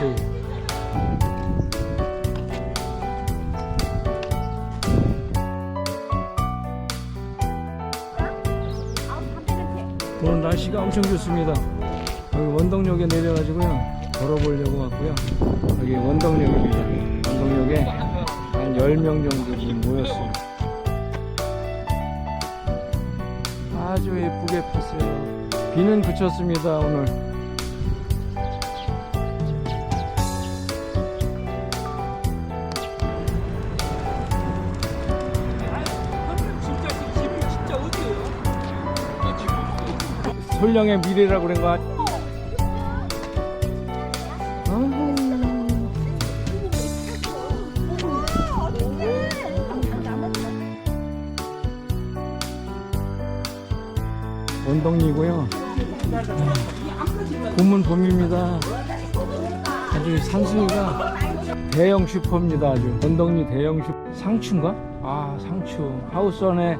그렇지. 오늘 날씨가 엄청 좋습니다. 여기 원동력에 내려가지고요. 걸어보려고 왔고요. 여기 원덕역입니다. 원덕역에 한 10명 정도 모였습니다. 아주 예쁘게 폈어요. 비는 그쳤습니다, 오늘. 솔령의 미래라고 그런 거 아니- 아우. 원동이고요. 봄은 봄입니다. 아주 산수유가 대형 슈퍼입니다. 아주 원동리 대형 슈퍼. 상추인가? 아 상추. 하우스 안에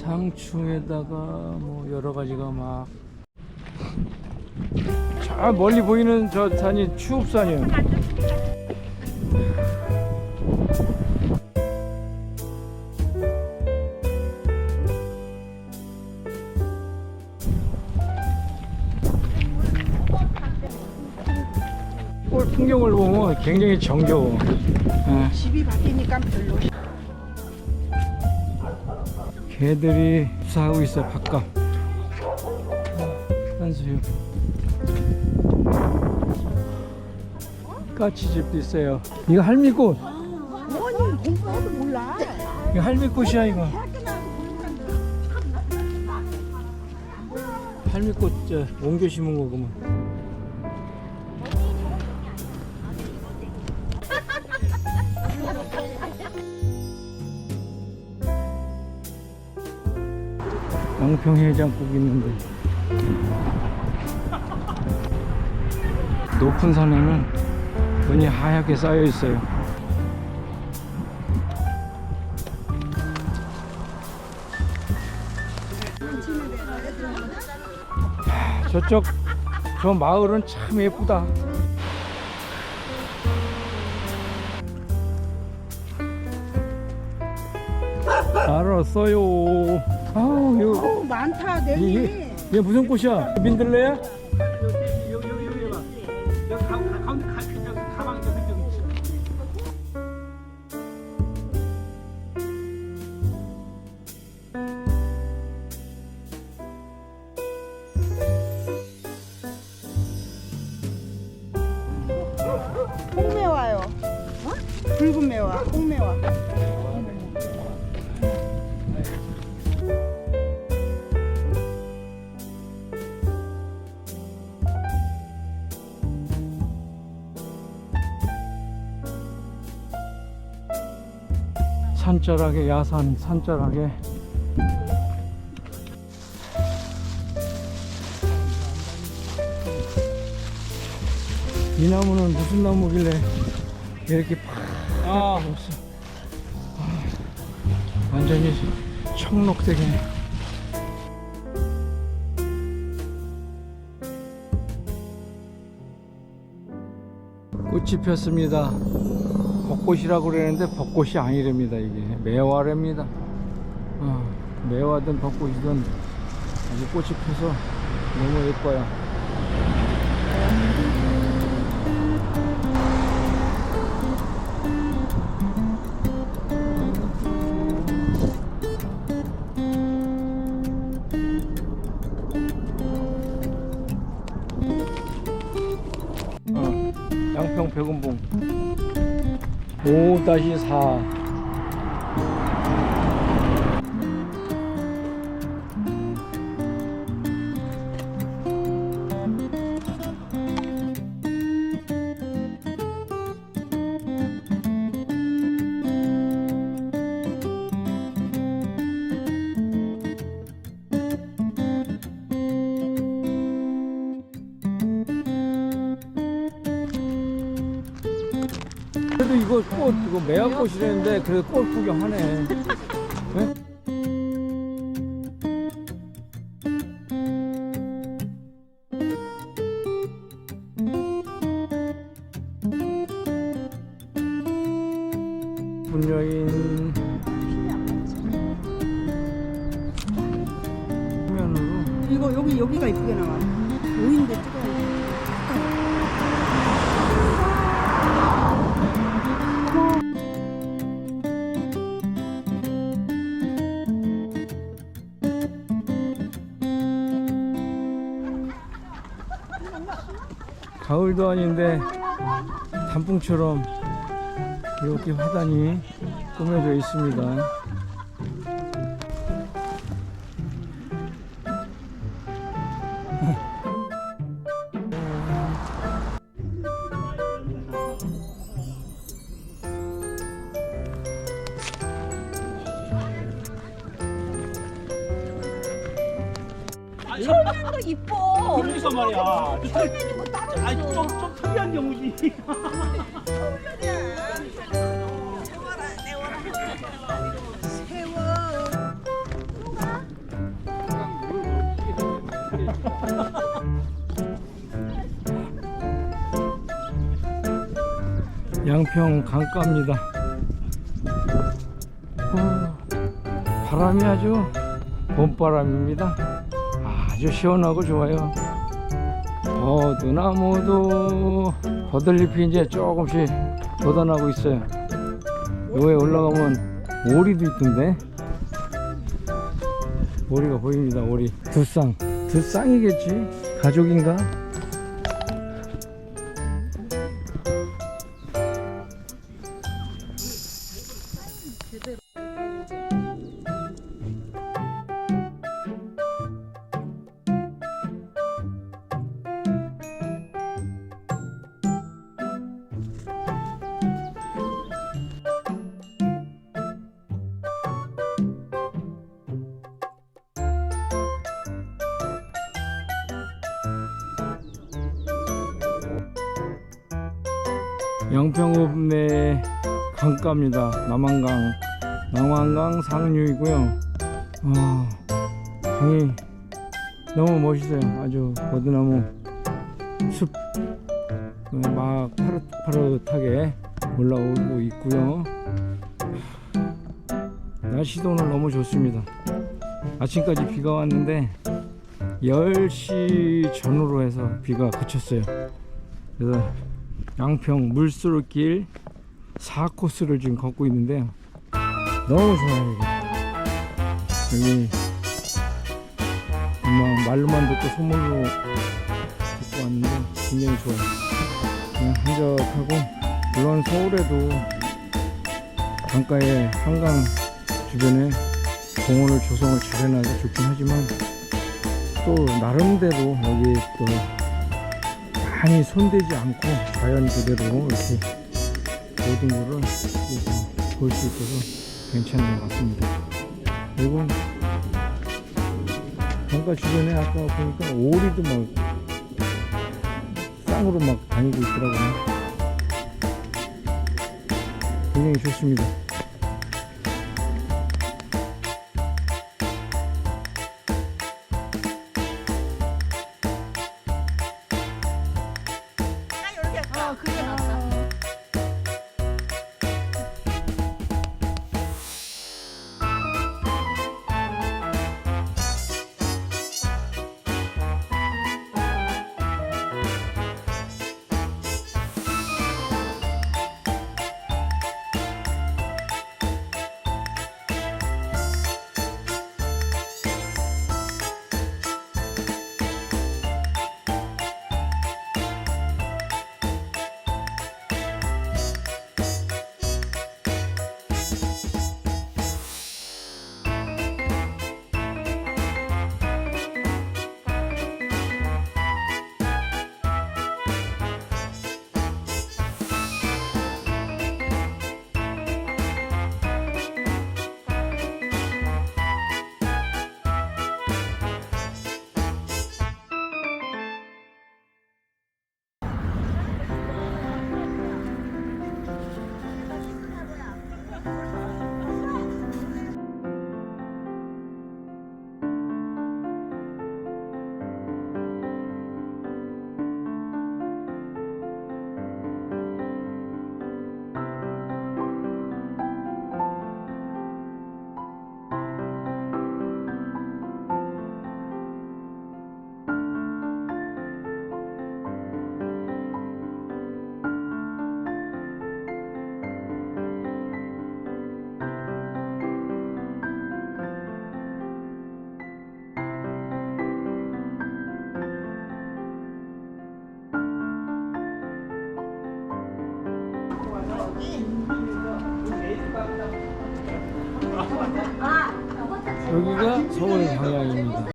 상추에다가 뭐 여러 가지가 막. 저 멀리 보이는 저 산이 추읍산이에요. 꼴 풍경을 보면 굉장히 정겨워. 예. 집이 바뀌니까 별로. 개들이 수사하고 있어 바깥 한수유 까치집도 있어요. 이거 할미꽃. 어머니 공부해도 몰라. 이거 할미꽃이야 이거. 할미꽃 저 옮겨 심은 거구만 양평해장국 있는데 높은 산에는 눈이 하얗게 쌓여 있어요. 하, 저쪽 저 마을은 참 예쁘다. 알았어요. 아우 이거 어우 많다. 이게, 이게 무슨 꽃이야? 민들레야? 산자락에 야산 산자락에 이 나무는 무슨 나무길래 이렇게 팍? 없어. 아, 완전히 청록색이네 꽃이 폈습니다 벚꽃이라고 그러는데 벚꽃이 아니랍니다 이게. 매화랍니다. 어, 매화든 벚꽃이든 아주 꽃이 펴서 너무 예뻐요. 어, 양평 백운봉 5-4 이거 꽃 이거 매화꽃이라는데 그래도 꽃 구경하네. 네? 분여인 화면으로 이거 여기 여기가 이쁘게 나와. 오인데 찍어야 돼. 가을도 아닌데 단풍처럼 이렇게 화단이 꾸며져 있습니다. 아니 거 이뻐. 그러니까 말이야 아니 좀, 좀 특이한 경우지 양평 강가입니다. 어, 바람이 아주 봄바람입니다. 아주 시원하고 좋아요. 버드나무도 버들잎이 이제 조금씩 돋아나고 있어요. 여기에 올라가면 오리도 있던데. 오리가 보입니다. 오리 두 쌍. 두 쌍이겠지? 가족인가? 양평읍 내 강가입니다. 남한강, 남한강 상류이고요. 아, 강이 너무 멋있어요. 아주 버드나무 숲, 막 파릇파릇하게 올라오고 있고요. 날씨도 오늘 너무 좋습니다. 아침까지 비가 왔는데 10시 전후로 해서 비가 그쳤어요. 그래서 양평 물수로길 4코스를 지금 걷고 있는데요. 너무 좋아요, 여기. 뭐, 말로만 듣고 소문으로 듣고 왔는데 굉장히 좋아요. 그냥 한적하고, 물론 서울에도 강가에 한강 주변에 공원을 조성을 잘 해놔서 좋긴 하지만, 또 나름대로 여기 또 많이 손대지 않고 자연 그대로 이렇게 모든 거를 볼 수 있어서 괜찮은 것 같습니다. 그리고 강가 주변에 아까 보니까 오리도 막 쌍으로 막 다니고 있더라고요. 굉장히 좋습니다.